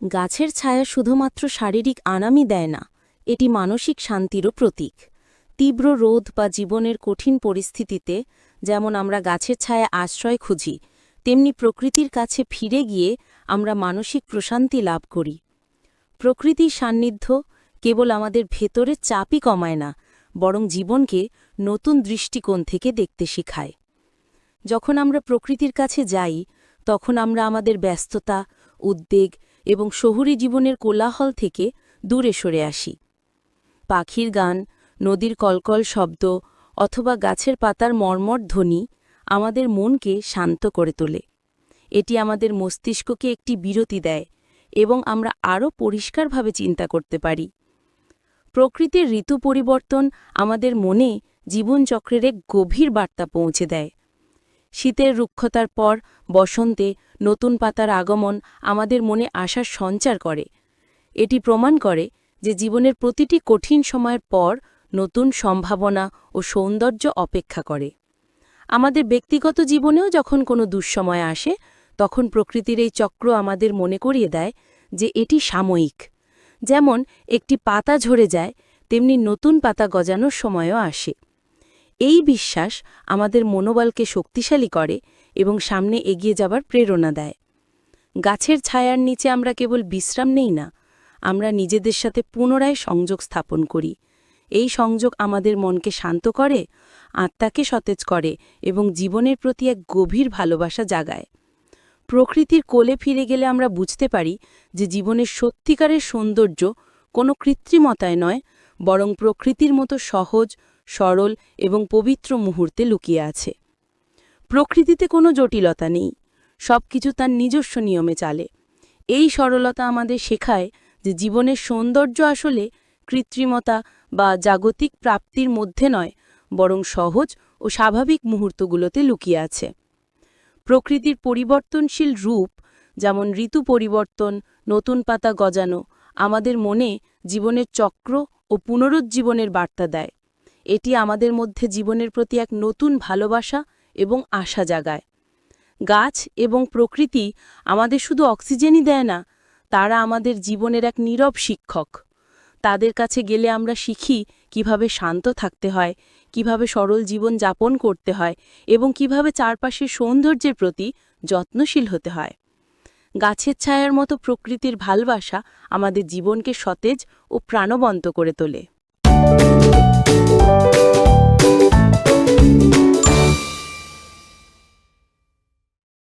গাছের ছায়া শুধুমাত্র শারীরিক আরামই দেয় না, এটি মানসিক শান্তিরও প্রতীক। তীব্র রোধ বা জীবনের কঠিন পরিস্থিতিতে যেমন আমরা গাছের ছায়া আশ্রয় খুঁজি, তেমনি প্রকৃতির কাছে ফিরে গিয়ে আমরা মানসিক প্রশান্তি লাভ করি। প্রকৃতির সান্নিধ্য কেবল আমাদের ভেতরের চাপই কমায় না, বরং জীবনকে নতুন দৃষ্টিকোণ থেকে দেখতে শেখায়। যখন আমরা প্রকৃতির কাছে যাই, তখন আমরা আমাদের ব্যস্ততা, উদ্বেগ এবং শহুরি জীবনের কোলাহল থেকে দূরে সরে আসি। পাখির গান, নদীর কলকল শব্দ অথবা গাছের পাতার মর্মর ধ্বনি আমাদের মনকে শান্ত করে তোলে। এটি আমাদের মস্তিষ্ককে একটি বিরতি দেয় এবং আমরা আরও পরিষ্কারভাবে চিন্তা করতে পারি। প্রকৃতির ঋতু পরিবর্তন আমাদের মনে জীবনচক্রের এক গভীর বার্তা পৌঁছে দেয়। শীতের রুক্ষতার পর বসন্তে নতুন পাতার আগমন আমাদের মনে আশার সঞ্চার করে। এটি প্রমাণ করে যে জীবনের প্রতিটি কঠিন সময়ের পর নতুন সম্ভাবনা ও সৌন্দর্য অপেক্ষা করে। আমাদের ব্যক্তিগত জীবনেও যখন কোনো দুঃসময় আসে, তখন প্রকৃতির এই চক্র আমাদের মনে করিয়ে দেয় যে এটি সাময়িক। যেমন একটি পাতা ঝরে যায়, তেমনি নতুন পাতা গজানোর সময়ও আসে। এই বিশ্বাস আমাদের মনোবলকে শক্তিশালী করে এবং সামনে এগিয়ে যাবার প্রেরণা দেয়। গাছের ছায়ার নিচে আমরা কেবল বিশ্রাম নেই না, আমরা নিজেদের সাথে পুনরায় সংযোগ স্থাপন করি। এই সংযোগ আমাদের মনকে শান্ত করে, আত্মাকে সতেজ করে এবং জীবনের প্রতি এক গভীর ভালোবাসা জাগায়। প্রকৃতির কোলে ফিরে গেলে আমরা বুঝতে পারি যে জীবনের সত্যিকারের সৌন্দর্য কোনো কৃত্রিমতায় নয়, বরং প্রকৃতির মতো সহজ সরল এবং পবিত্র মুহূর্তে লুকিয়ে আছে। প্রকৃতিতে কোনো জটিলতা নেই। সব কিছু তার নিজস্ব নিয়মে চালে। এই সরলতা আমাদের শেখায় যে জীবনের সৌন্দর্য আসলে কৃত্রিমতা বা জাগতিক প্রাপ্তির মধ্যে নয়, বরং সহজ ও স্বাভাবিক মুহূর্তগুলোতে লুকিয়ে আছে। প্রকৃতির পরিবর্তনশীল রূপ, যেমন ঋতু পরিবর্তন, নতুন পাতা গজানো, আমাদের মনে জীবনের চক্র ও পুনরুজ্জীবনের বার্তা দেয়। এটি আমাদের মধ্যে জীবনের প্রতি এক নতুন ভালোবাসা এবং আশা জাগায়। গাছ এবং প্রকৃতি আমাদের শুধু অক্সিজেনই দেয় না, তারা আমাদের জীবনের এক নীরব শিক্ষক। তাদের কাছে গেলে আমরা শিখি কীভাবে শান্ত থাকতে হয়, কীভাবে সরল জীবন যাপন করতে হয় এবং কীভাবে চারপাশের সৌন্দর্যের প্রতি যত্নশীল হতে হয়। গাছের ছায়ার মতো প্রকৃতির ভালবাসা আমাদের জীবনকে সতেজ ও প্রাণবন্ত করে তোলে। you